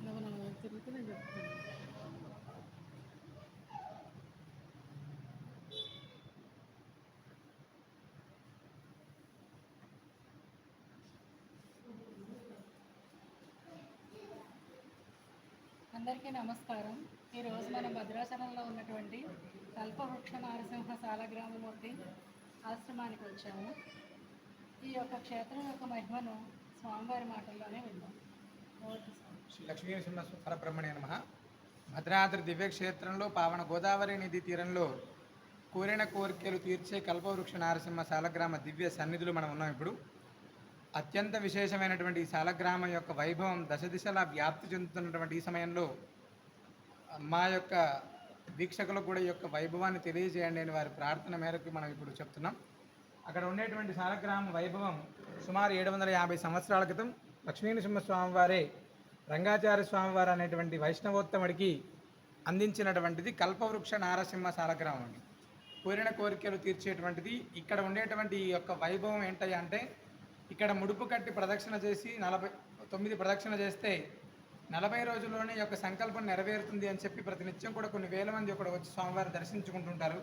చెప్తాను అందరికీ నమస్కారం. ఈరోజు మన భద్రాచలంలో ఉన్నటువంటి కల్పవృక్ష నారసింహ సాలగ్రామమూర్తి ఆశ్రమానికి వచ్చాము. ఈ యొక్క క్షేత్రం యొక్క మహిమను స్వామివారి మాటల్లోనే విన్నాం శ్రీ లక్ష్మీ పరబ్రహ్మణే నమ. భద్రాద్రి దివ్యక్షేత్రంలో పావన గోదావరి నది తీరంలో కోరిన కోరికలు తీర్చే కల్పవృక్ష నారసింహ సాలగ్రామ దివ్య సన్నిధులు మనం ఉన్నాం ఇప్పుడు. అత్యంత విశేషమైనటువంటి ఈ శాలగ్రామం యొక్క వైభవం దశ దిశలా వ్యాప్తి చెందుతున్నటువంటి ఈ సమయంలో మా యొక్క వీక్షకులకు కూడా ఈ యొక్క వైభవాన్ని తెలియజేయండి అని వారి ప్రార్థన మేరకు మనం ఇప్పుడు చెప్తున్నాం. అక్కడ ఉండేటువంటి శాలగ్రామ వైభవం సుమారు ఏడు వందల యాభై సంవత్సరాల క్రితం లక్ష్మీనరసింహస్వామి వారే రంగాచార్య స్వామివారు అనేటువంటి వైష్ణవోత్తముడికి అందించినటువంటిది కల్పవృక్ష నారసింహ సారగ్రామం అండి. కోరిన కోరికలు తీర్చేటువంటిది ఇక్కడ ఉండేటువంటి ఈ యొక్క వైభవం ఏంటయ్యా అంటే ఇక్కడ ముడుపు కట్టి ప్రదక్షిణ చేసి నలభై తొమ్మిది ప్రదక్షిణ చేస్తే నలభై రోజుల్లోనే యొక్క సంకల్పం నెరవేరుతుంది అని చెప్పి ప్రతినిత్యం కూడా కొన్ని వేల మంది ఇక్కడ వచ్చి స్వామివారిని దర్శించుకుంటుంటారు.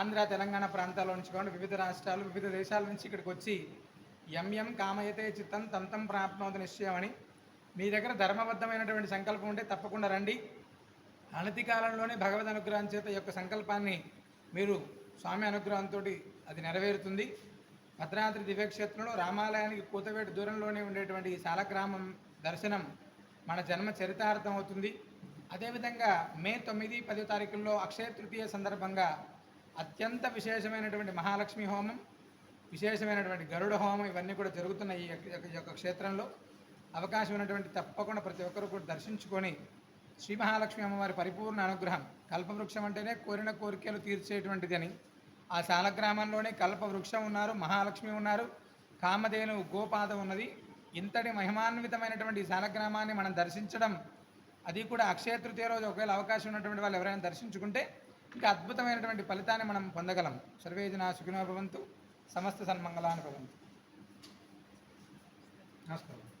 ఆంధ్ర తెలంగాణ ప్రాంతాల నుంచి కాకుండా వివిధ రాష్ట్రాలు వివిధ దేశాల నుంచి ఇక్కడికి వచ్చి ఎంఎం కామయతే చిత్తం తంతం ప్రాప్నోతి నిశ్చయం అని మీ దగ్గర ధర్మబద్ధమైనటువంటి సంకల్పం ఉంటే తప్పకుండా రండి. అనతి కాలంలోనే భగవద్ అనుగ్రహం చేత యొక్క సంకల్పాన్ని మీరు స్వామి అనుగ్రహంతో అది నెరవేరుతుంది. భద్రాద్రి దివ్యక్షేత్రంలో రామాలయానికి కూతవేటు దూరంలోనే ఉండేటువంటి ఈ సాలగ్రామం దర్శనం మన జన్మ చరితార్థం అవుతుంది. అదేవిధంగా మే తొమ్మిది పదో తారీఖుల్లో అక్షయ తృతీయ సందర్భంగా అత్యంత విశేషమైనటువంటి మహాలక్ష్మి హోమం విశేషమైనటువంటి గరుడ హోమం ఇవన్నీ కూడా జరుగుతున్నాయి ఈ యొక్క- క్షేత్రంలో. అవకాశం ఉన్నటువంటి తప్పకుండా ప్రతి ఒక్కరు కూడా దర్శించుకొని శ్రీ మహాలక్ష్మి అమ్మవారి పరిపూర్ణ అనుగ్రహం కల్పవృక్షం అంటేనే కోరిన కోరికలు తీర్చేటువంటిది అని ఆ శాలగ్రామంలోనే కల్పవృక్షం ఉన్నారు మహాలక్ష్మి ఉన్నారు కామధేను గోపాద ఉన్నది. ఇంతటి మహిమాన్వితమైనటువంటి శాలగ్రామాన్ని మనం దర్శించడం అది కూడా అక్షయ తృతీయ రోజు ఒకవేళ అవకాశం ఉన్నటువంటి వాళ్ళు ఎవరైనా దర్శించుకుంటే ఇంకా అద్భుతమైనటువంటి ఫలితాన్ని మనం పొందగలం. సర్వేజన సుఖినోభవంతు సమస్త సన్మంగళాన్ని భవంతు. నమస్కారం.